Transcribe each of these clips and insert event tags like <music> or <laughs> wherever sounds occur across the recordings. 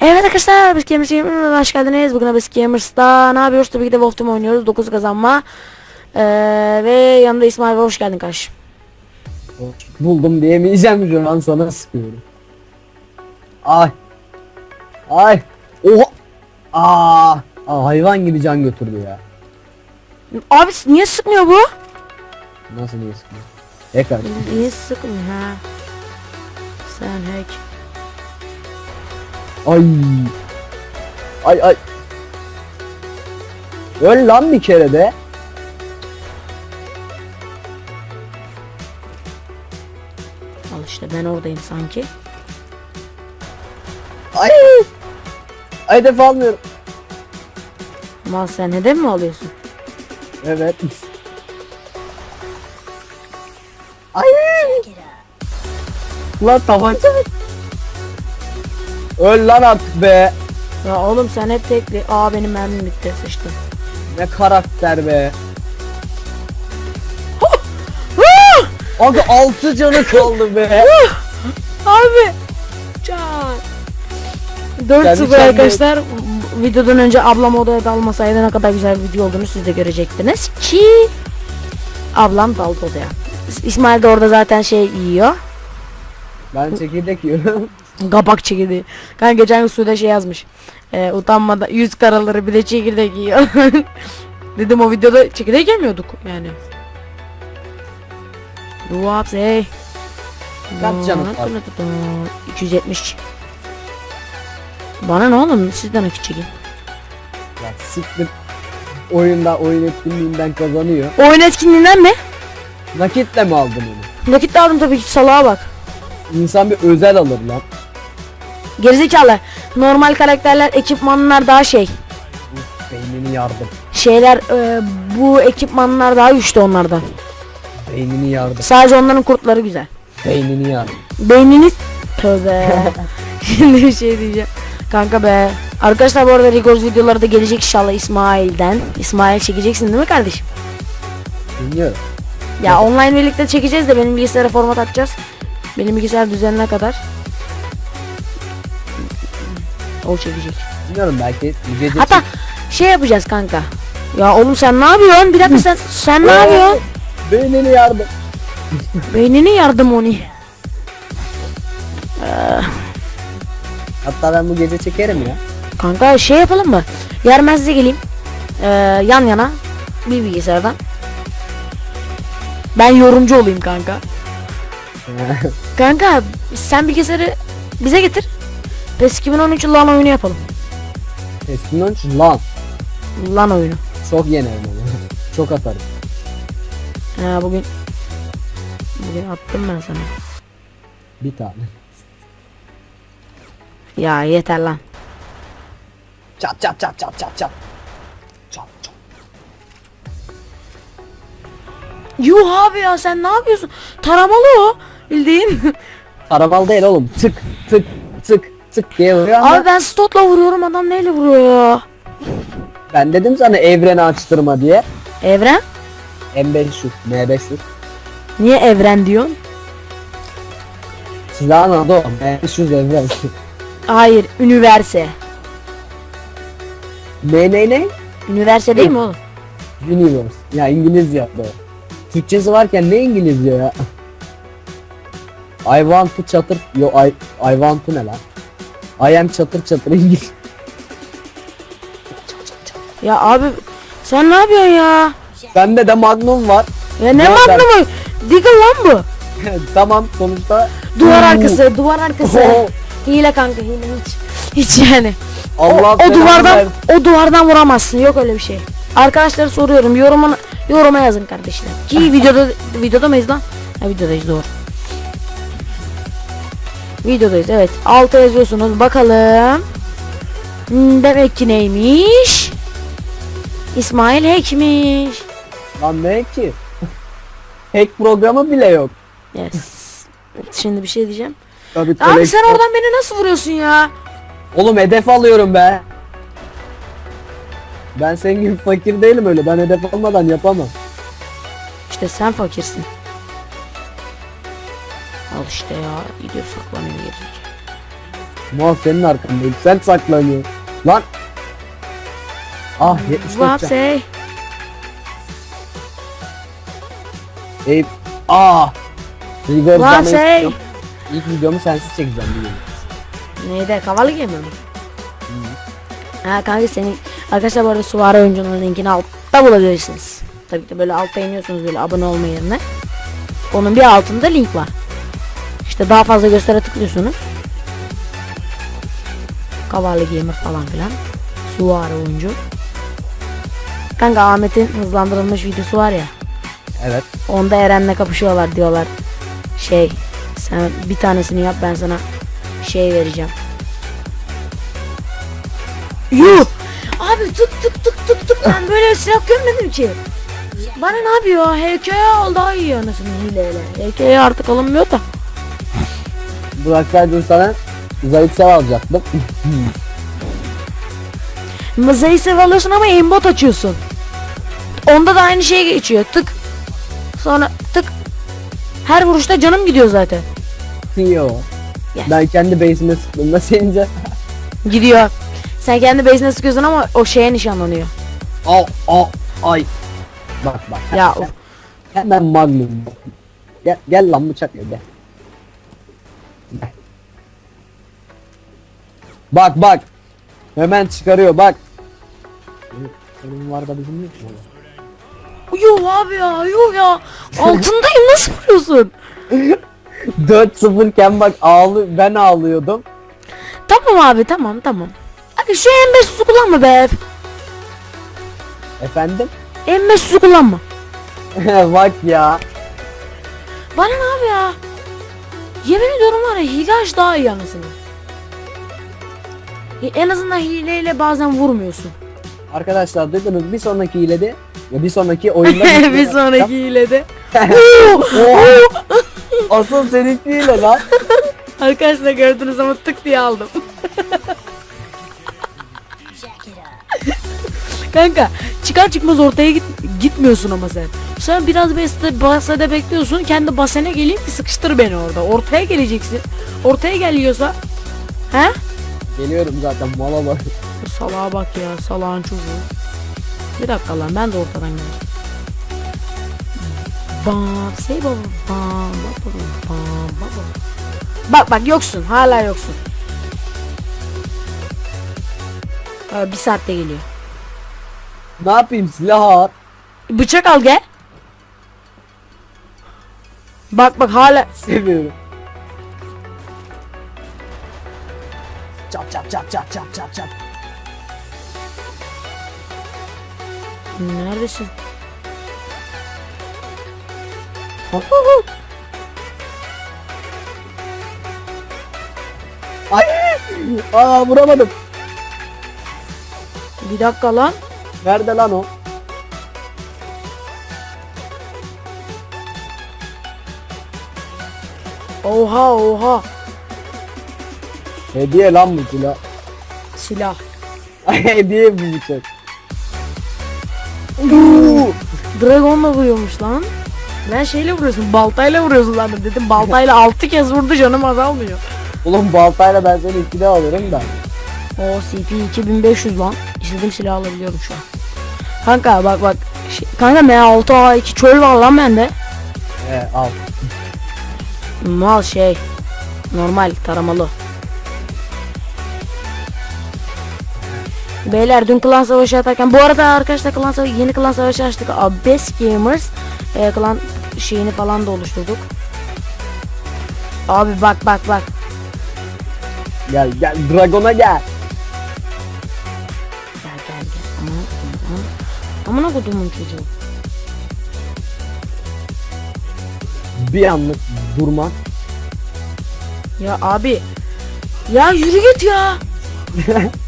Evet arkadaşlar biz Gamers Gamer'a hoş geldiniz. Bugün biz Gamers'ta ne yapıyoruz? Tabii ki de Wolf Team oynuyoruz. 9 kazanma. Ee, ve yanımda İsmail var. Hoş geldin kardeşim. Buldum diyemeyeceğim şu an sana sıkıyorum. Ay. Ay. Oha. Aa. Aa, hayvan gibi can götürdü ya. Abi niye sıkmıyor bu? Nasıl niye sıkıyor? Tekrar. Niye sıkmıyor ha? Sen hack. Ay. Ay ay. Öl lan bir kere de. Al işte ben oradayım sanki. Ay. Ay defa almıyorum. Ama sen hedef mi alıyorsun? Evet. Lan tabanca. Öl lan artık be. Ya oğlum sen hep tekli. Aa benim mermim bitti sıçtım. Ne karakter be. Abi 6 canı kaldı be. Abi. Can. 4-0 kendine- arkadaşlar. Bu Videodan önce ablam odaya dalmasaydı ne kadar güzel bir video olduğunu siz de görecektiniz ki ablam daldı odaya. İs- İsmail de orada zaten şey yiyor. Ben çekirdek yiyorum. <laughs> Kabak çekirdeği. Kanka geçen gün Sude şey yazmış. Ee, utanmadan yüz karaları bir de çekirdek yiyor. <laughs> Dedim o videoda çekirdek yemiyorduk yani. Duap hey. Kaç canın var? 270. Bana ne oğlum sizden akı çekin. Ya siktir. Oyunda oyun etkinliğinden kazanıyor. Oyun etkinliğinden mi? Nakitle mi aldın onu? Nakit de aldım tabii ki salağa bak. İnsan bir özel alır lan. Gerizekalı. Normal karakterler, ekipmanlar daha şey. Uf, Beynini yardım. Şeyler e, bu ekipmanlar daha güçlü onlardan. Beynini yardım. Sadece onların kurtları güzel. Beynini yardım. Beyniniz tövbe. <laughs> Şimdi bir şey diyeceğim. Kanka be. Arkadaşlar bu arada Rigors videoları da gelecek inşallah İsmail'den. İsmail çekeceksin değil mi kardeşim? Bilmiyorum. Ya online birlikte çekeceğiz de benim bilgisayara format atacağız. Benim bilgisayar düzenine kadar. O çekecek. Bilmiyorum belki gece Hatta şey yapacağız kanka. Ya oğlum sen ne yapıyorsun? Bir dakika sen sen ne yapıyorsun? Beynini yardım. Beynini yardım onu. Hatta ben bu gece çekerim ya. Kanka şey yapalım mı? Yarın ben size geleyim. Ee, yan yana. Bir bilgisayardan. Ben yorumcu olayım kanka. <laughs> Kanka sen bilgisayarı bize getir. PES 2013 LAN oyunu yapalım. Eskiden önce lan. LAN oyunu. Çok yenerim onu. <laughs> Çok atarım. Ha, bugün bugün attım ben sana. Bir tane. Ya yeter lan. Çat çat çat çat çat çat. Çat çat. Yuh abi ya sen ne yapıyorsun? Taramalı o. Bildiğin. Arabalı değil oğlum. Tık tık tık tık diye vuruyor ama abi ben stotla vuruyorum adam neyle vuruyor ya? ben dedim sana evreni açtırma diye. Evren? M500, M500. Niye evren diyorsun? Silahın adı o. M500 evren. Hayır, üniverse. ne ne ne? Üniverse değil mi oğlum? Universe. Ya İngilizce yaptı o. Türkçesi varken ne İngilizce ya? I want to çatır... Yo I, I want to ne lan? I am çatır çatır İngiliz. Ya abi sen ne yapıyorsun ya? Bende de Magnum var. Ya ne ben- magnumu? Deagle lan bu. <laughs> tamam sonuçta. Duvar Oo. arkası, duvar arkası. <laughs> Oo. Hile kanka, hile hiç. Hiç yani. O, Allah o belanı duvardan versin. o duvardan vuramazsın. Yok öyle bir şey. Arkadaşlara soruyorum. Yorumuna yoruma yazın kardeşler. Ki <laughs> videoda videoda mıyız lan? Ha videodayız doğru. Videodayız evet. Alta yazıyorsunuz. Bakalım. Hmm, Demek ki neymiş? İsmail Hack'miş. Lan ne ki? Hack programı bile yok. Yes. Şimdi bir şey diyeceğim. Tabii Abi sen oradan beni nasıl vuruyorsun ya? Oğlum hedef alıyorum be. Ben senin gibi fakir değilim öyle. Ben hedef almadan yapamam. İşte sen fakirsin. Al işte ya. Gidiyor saklanıyor gelecek. Mal senin arkandayım. Sen saklanıyorsun. Lan. Ah 74 can. Vapsey. Eyüp. Ah. Rigor canı Vapsey. istiyorum. İlk videomu sensiz çekeceğim gün. Neydi? Kavalı gemi mi? Ha kanka senin arkadaşlar bu arada Suvari oyuncunun linkini altta bulabilirsiniz. Tabii ki böyle altta iniyorsunuz böyle abone olma yerine. Onun bir altında link var. İşte daha fazla göstere tıklıyorsunuz. Kavalı gamer falan filan. Suvari oyuncu. Kanka Ahmet'in hızlandırılmış videosu var ya. Evet. Onda Eren'le kapışıyorlar diyorlar. Şey sen bir tanesini yap ben sana şey vereceğim. Yuh! Abi tık tık tık tık tık ben böyle silah görmedim ki. Bana ne yapıyor? HK'ye al daha iyi anasını hileyle. HK'ye artık alınmıyor da. Bıraksaydım sana zayıf sev alacaktım. Mızayı sev alıyorsun ama aimbot açıyorsun. Onda da aynı şey geçiyor. Tık. Sonra tık. Her vuruşta canım gidiyor zaten. Yo. Yes. Ben kendi base'ime sıktığımda senince. Gidiyor. Sen kendi base'ine sıkıyorsun ama o şeye nişanlanıyor. Al al ay. Bak bak. Ya. Hemen magnum. Gel, gel lan bıçak gel. Bak bak. Hemen çıkarıyor bak. Senin var da bizim yok mu? Yuh abi ya yuh ya. Altındayım nasıl vuruyorsun? <laughs> 4-0 iken bak ağlı ben ağlıyordum. Tamam abi tamam tamam. Abi şu M500'ü kullanma be. Efendim? M500'ü kullanma. <laughs> bak ya. Bana ne abi ya? Yemin ediyorum var ya hile aç daha iyi anasını. E, En azından hileyle bazen vurmuyorsun. Arkadaşlar duydunuz bir sonraki hilede ya bir sonraki oyunda <laughs> bir sonraki hilede. <laughs> <laughs> Asıl seninki hile lan. Arkadaşlar gördünüz ama tık diye aldım. Kanka çıkar çıkmaz ortaya git, gitmiyorsun ama sen. Sen biraz beste, basede bekliyorsun. Kendi basene geleyim ki sıkıştır beni orada. Ortaya geleceksin. Ortaya geliyorsa. He? Geliyorum zaten mala bak. Bu Salağa bak ya salağın çocuğu. Bir dakika lan ben de ortadan geleceğim. Bam say baba bam baba bam baba. Bak bak yoksun hala yoksun. Aa, bir saatte geliyor. Ne yapayım silah at. Bıçak al gel. Bak bak hala Seviyorum. Çap çap çap çap çap çap çap. neredesin? Ay! Aa vuramadım. Bir dakika lan. Nerede lan o? Oha oha. Hediye lan bu silah. Silah. <laughs> Hediye bu bıçak. Dragon'la vuruyormuş lan. Ben şeyle vuruyorsun, baltayla vuruyorsun zaten dedim. Baltayla 6 kez vurdu canım azalmıyor. Oğlum baltayla ben seni ikide alırım da. O CP 2500 lan. İstediğim silah alabiliyorum şu an. Kanka bak bak. Şey, kanka M6A2 çöl var lan bende. He al. Mal şey. Normal taramalı. Beyler dün klan savaşı atarken bu arada arkadaşlar klan savaşı, yeni klan savaşı açtık. Best Gamers e, klan şeyini falan da oluşturduk. Abi bak bak bak. Gel gel Dragon'a gel. Gel gel gel. Kodumun. Amına kodumun çocuğu. Bir anlık durma. Ya abi. Ya yürü git ya. <laughs>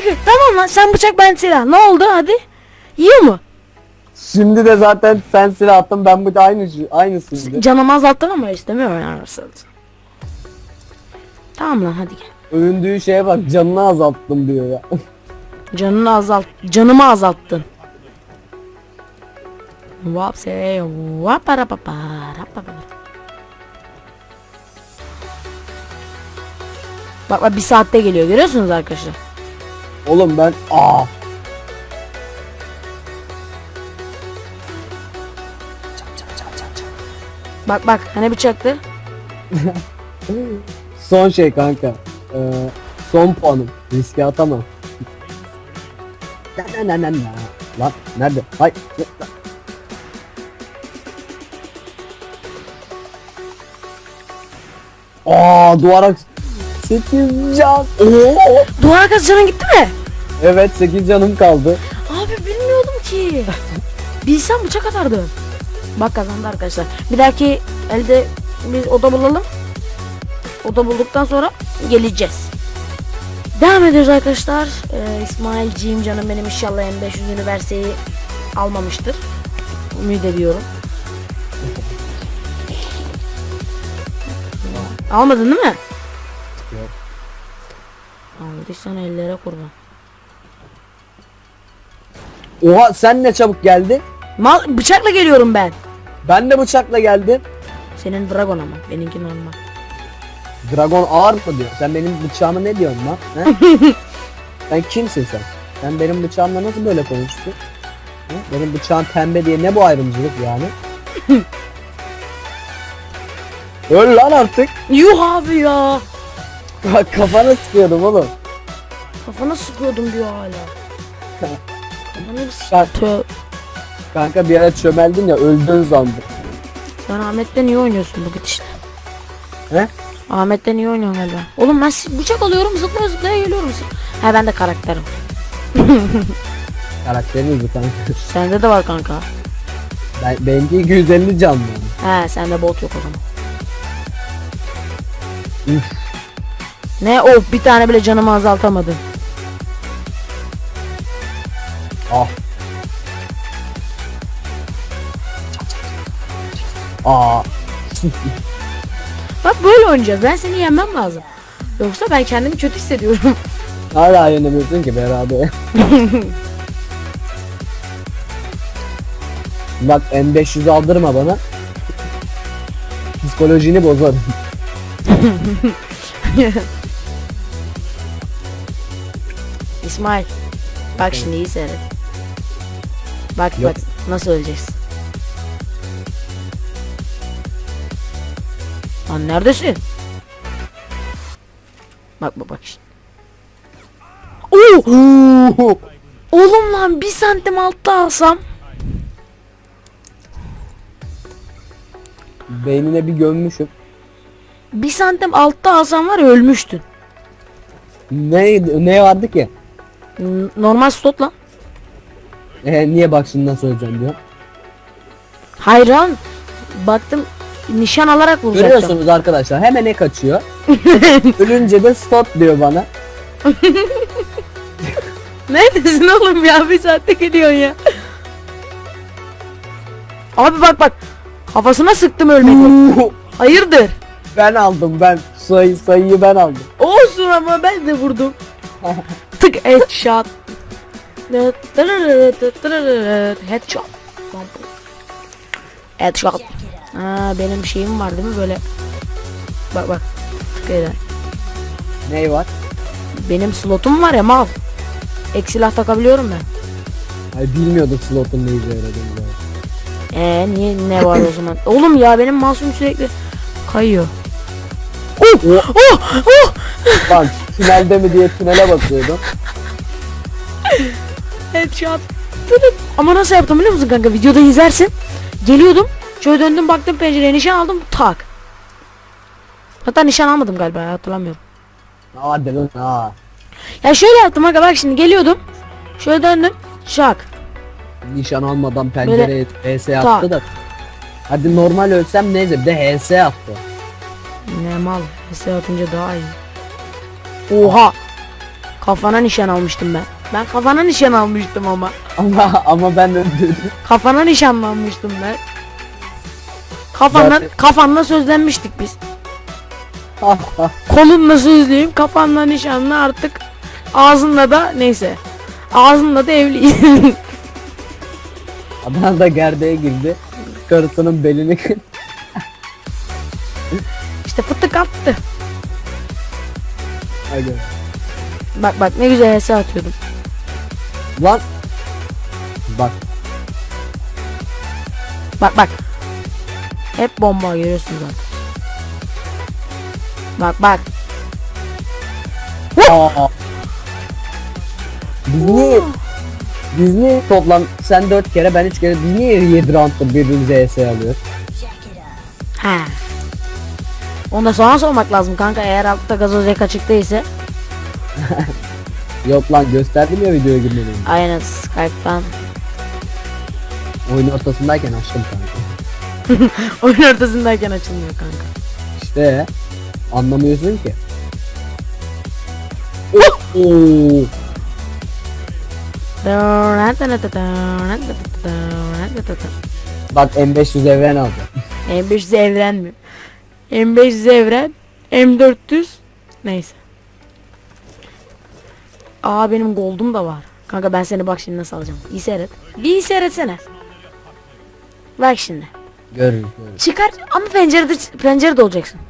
tıkı. <laughs> Tamam lan sen bıçak ben silah. Ne oldu hadi? Yiyor mu? Şimdi de zaten sen silah attın ben bu da aynı aynısı şimdi. Canımı azalttın ama istemiyorum yani. Tamam lan hadi gel. Övündüğü şeye bak canını azalttım diyor ya. <laughs> Canını azalt. Canımı azalttın. Vapse vaparapapa rapapa. Bak bak bir saatte geliyor görüyorsunuz arkadaşlar. Oğlum ben aa. Bak bak hani bıçaktı. <laughs> Son şey kanka. Ee, son puanım. Riske atamam. Na na na na. Lan nerede? Hay. Aa duvara 8 can. Oo. Duvar arkası canın gitti mi? Evet 8 canım kaldı. Abi bilmiyordum ki. Bilsem bıçak atardım. Bak kazandı arkadaşlar. Bir dahaki elde biz oda bulalım. Oda bulduktan sonra geleceğiz. Devam ediyoruz arkadaşlar. Ee, İsmailciğim canım benim inşallah M500 üniversiteyi almamıştır. Ümit ediyorum. Almadın değil mi? Yok. Aldıysan ellere kurban. Oha sen ne çabuk geldin. Mal bıçakla geliyorum ben. Ben de bıçakla geldim. Senin dragon ama benimki normal. Dragon ağır mı diyor? Sen benim bıçağıma ne diyorsun lan? He? <laughs> sen kimsin sen? Sen benim bıçağımla nasıl böyle konuştun? He? Benim bıçağım pembe diye ne bu ayrımcılık yani? <laughs> Öl lan artık. Yuh abi ya. Bak kafana sıkıyordum oğlum. Kafana sıkıyordum diyor hala. <laughs> Ben-. Kanka bir ara çömeldin ya öldün sandım. Sen Ahmet'ten iyi oynuyorsun bu gidişle. He? Ahmet'ten iyi oynuyorsun galiba. Oğlum ben si- bıçak alıyorum zıplaya zıplaya geliyorum. He ben de karakterim. <laughs> Karakteriniz bu kanka. Sende de var kanka. Ben, benimki 250 can mı? He sende bot yok o zaman. Üf. Ne of bir tane bile canımı azaltamadı. Ah. Aa. Bak böyle oynayacağız. Ben seni yenmem lazım. Yoksa ben kendimi kötü hissediyorum. <laughs> Hala yenemiyorsun ki beraber. Bak M500 aldırma bana. Psikolojini bozarım. İsmail. Bak şimdi iyi seyret. Bak Yok. bak nasıl öleceksin. Lan neredesin? Bak bak bak. Oo! Oğlum lan bir santim altta alsam. Beynine bir gömmüşüm. Bir santim altta alsam var ya ölmüştün. Ne ne vardı ki? N- Normal slot lan. Ee, niye bak şimdi nasıl öleceğim diyor. Hayran. Baktım nişan alarak vuracaktım. Görüyorsunuz arkadaşlar hemen ne kaçıyor. <laughs> Ölünce de stop diyor bana. <laughs> Neredesin oğlum ya? Bir saatte gidiyorsun ya. Abi bak bak. Kafasına sıktım ölmedi. <laughs> Hayırdır? ben aldım ben sayı sayıyı ben aldım. Olsun ama ben de vurdum. Tık headshot. Headshot. Headshot. Ha benim şeyim var değil mi böyle? Bak bak. Tık eder. Ney var? Benim slotum var ya mal. Ek silah takabiliyorum ben. Ay bilmiyorduk slotun ne işe yaradığını. Ee niye ne var o zaman? Oğlum ya benim masum sürekli kayıyor. Oh, Oh oh. Lan tünelde mi diye tünele bakıyordum. <laughs> Headshot. Ama nasıl yaptım biliyor musun kanka? Videoda izlersin. Geliyordum. Şöyle döndüm baktım pencereye nişan aldım. Tak. Hatta nişan almadım galiba ya, hatırlamıyorum. Hadi lan ha. Ya şöyle yaptım aga bak şimdi geliyordum. Şöyle döndüm. Şak. Nişan almadan pencereye HS attı da. Hadi normal ölsem neyse bir de HS attı. Ne mal. Hisse atınca daha iyi. Oha. Kafana nişan almıştım ben. Ben kafana nişan almıştım ama. Ama ama ben öldürdüm. Kafana nişanlanmıştım ben. Kafanla, Zaten- kafanla sözlenmiştik biz. <laughs> Kolunla sözlüyüm, kafanla nişanlı artık. Ağzınla da neyse. Ağzınla da evliyiz. <laughs> Adam da gerdeğe girdi. Karısının belini kır. İşte fıtık attı. Hadi. Bak bak ne güzel hesa atıyordum. Lan. Bak. Bak bak. Hep bomba görüyorsun zaten. Bak bak. Aa. Biz niye, biz niye toplam sen 4 kere ben 3 kere biz niye 7 roundda birbirimize ES alıyoruz? Ha. Onu da sonra sormak lazım kanka eğer altta gazoz yaka çıktıysa. <laughs> Yok lan gösterdim ya videoya girmeden. Aynen Skype'tan. Oyun ortasındayken açtım kanka. <laughs> Oyun ortasındayken açılmıyor kanka. İşte anlamıyorsun ki. Oo. Bak M500 evren aldı. M500 evren mi? M500 evren. M400. Neyse. Aa benim gold'um da var. Kanka ben seni bak şimdi nasıl alacağım. İyi seyret. Bir iyi seyretsene. Bak şimdi. Görürüz görürüz. Çıkar ama pencerede pencerede olacaksın.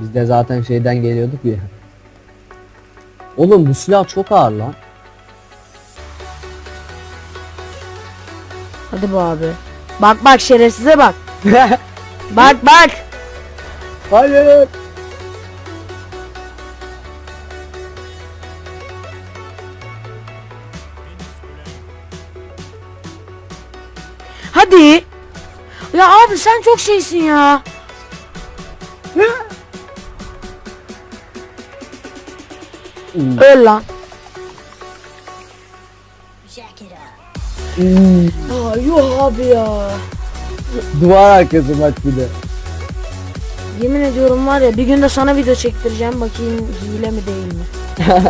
Biz de zaten şeyden geliyorduk ya. Oğlum bu silah çok ağır lan. Hadi be abi. Bak bak şerefsize bak. <laughs> Bak bak. Hayır. Hadi. Ya abi sen çok şeysin ya. Öl lan. Aa yok abi ya. Duvar arkası bak bir de. Yemin ediyorum var ya bir gün de sana video çektireceğim bakayım hile mi değil mi? <laughs>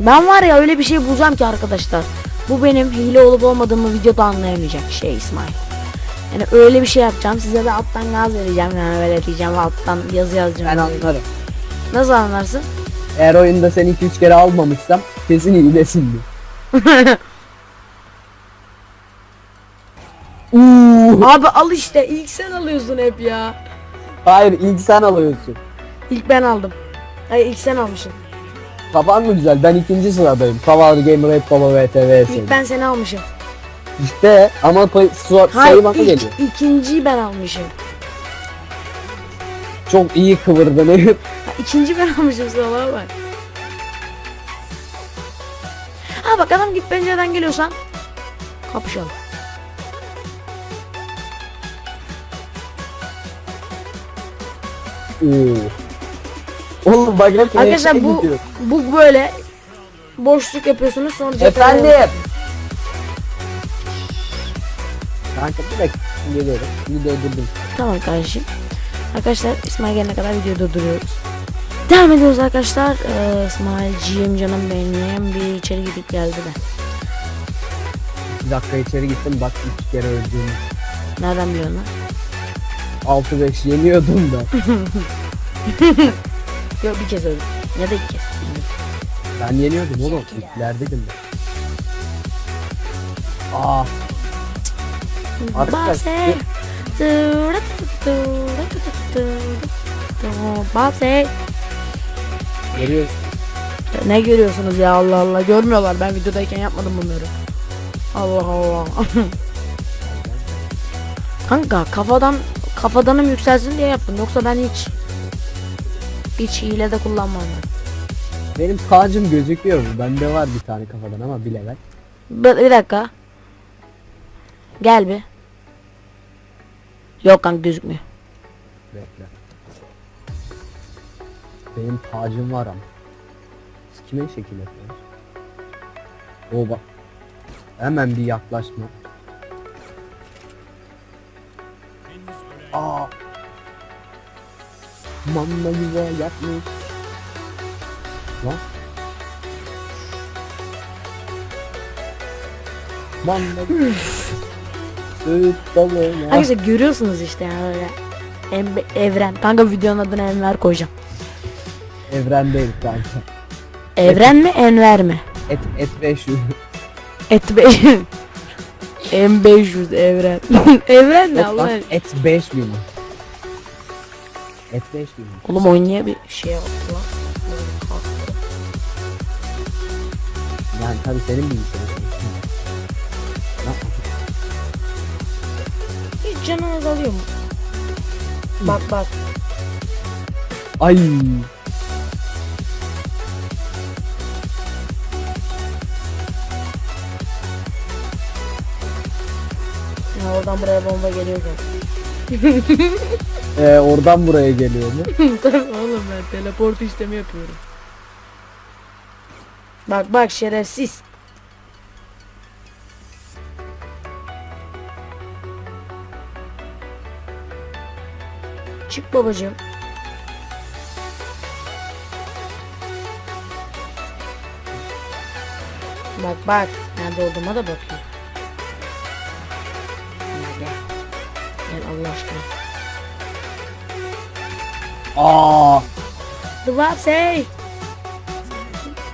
ben var ya öyle bir şey bulacağım ki arkadaşlar. Bu benim hile olup olmadığımı videoda anlayamayacak şey İsmail. Yani öyle bir şey yapacağım size de alttan gaz vereceğim yani böyle diyeceğim alttan yazı yazacağım. Ben anlarım. Nasıl anlarsın? Eğer oyunda seni 2-3 kere almamışsam kesin hilesindir. <laughs> Uuu. Abi al işte ilk sen alıyorsun hep ya. Hayır ilk sen alıyorsun. İlk ben aldım. Ay ilk sen almışsın. Kafan mı güzel? Ben ikinci sıradayım. Kaval Gamer Red Baba VTV İlk ben seni almışım. İşte ama pay, su, Hayır sayı bana ilk, geliyor. ikinciyi ben almışım. Çok iyi kıvırdın. Ha, ikinci ben almışım sıralara bak. Ha bak adam git pencereden geliyorsan kapışalım. Oo. Oğlum bak hep Arkadaşlar şey bu gidiyor. bu böyle boşluk yapıyorsunuz sonra Efendim. Kanka bir dakika geliyorum. Videoyu durdum. Tamam kardeşim. Arkadaşlar İsmail gelene kadar videoyu durduruyoruz. Devam ediyoruz arkadaşlar. Ee, İsmailciğim canım benim bir içeri gidip geldi de. Bir dakika içeri gittim bak iki kere öldüm. Nereden biliyorsun lan? 6-5 yeniyordum da. <laughs> Yok bir kez öldüm. Ya da iki kez. Ben yeniyordum oğlum. İlklerdeydim ben. Aa. Arkadaşlar, Base. Base. Görüyoruz. Ne görüyorsunuz ya Allah Allah görmüyorlar ben videodayken yapmadım bunları. Allah Allah. <laughs> Kanka kafadan kafadanım yükselsin diye yaptım yoksa ben hiç hiç hile de kullanmam ben. Benim tacım gözüküyor mu? Bende var bir tane kafadan ama bilemem. Bir, bir dakika. Gel bir. Yok kanka gözükmüyor. Bekle. Benim tacım var ama. Siz kime şekil yapıyorsunuz? O bak. Hemen bir yaklaşma. Aa. Manla yuva yapmış. Lan. Manla Söğüt dalı ya. Arkadaşlar görüyorsunuz işte yani öyle. Em- evren. Kanka videonun adını Enver koyacağım. Evren değil kanka. Evren mi Enver mi? Et, et ve şu. Et be <laughs> M500 evren. <laughs> evren ne Et, Allah? lan, et 5 mi bu? F5 gibi. Oğlum oynaya bir şey yaptı lan. Yani tabi senin bilgisayarın. Hiç canın azalıyor mu? Bak bak. Ay. Ya oradan buraya bomba geliyor zaten. <laughs> Ee, oradan buraya geliyor mu? <laughs> Oğlum ben teleport işlemi yapıyorum. Bak bak şerefsiz. Çık babacığım. Bak bak. Nerede olduğuma da bakıyor. Aa. The Wapsey.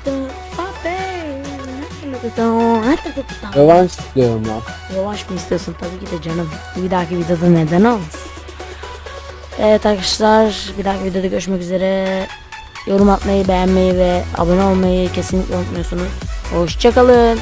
The Wapsey. Rövanş istiyorum lan. Yavaş mı istiyorsun? Tabii ki de canım. Bir dahaki videoda neden olmasın? Evet arkadaşlar bir dahaki videoda görüşmek üzere. Yorum atmayı, beğenmeyi ve abone olmayı kesinlikle unutmuyorsunuz. Hoşçakalın.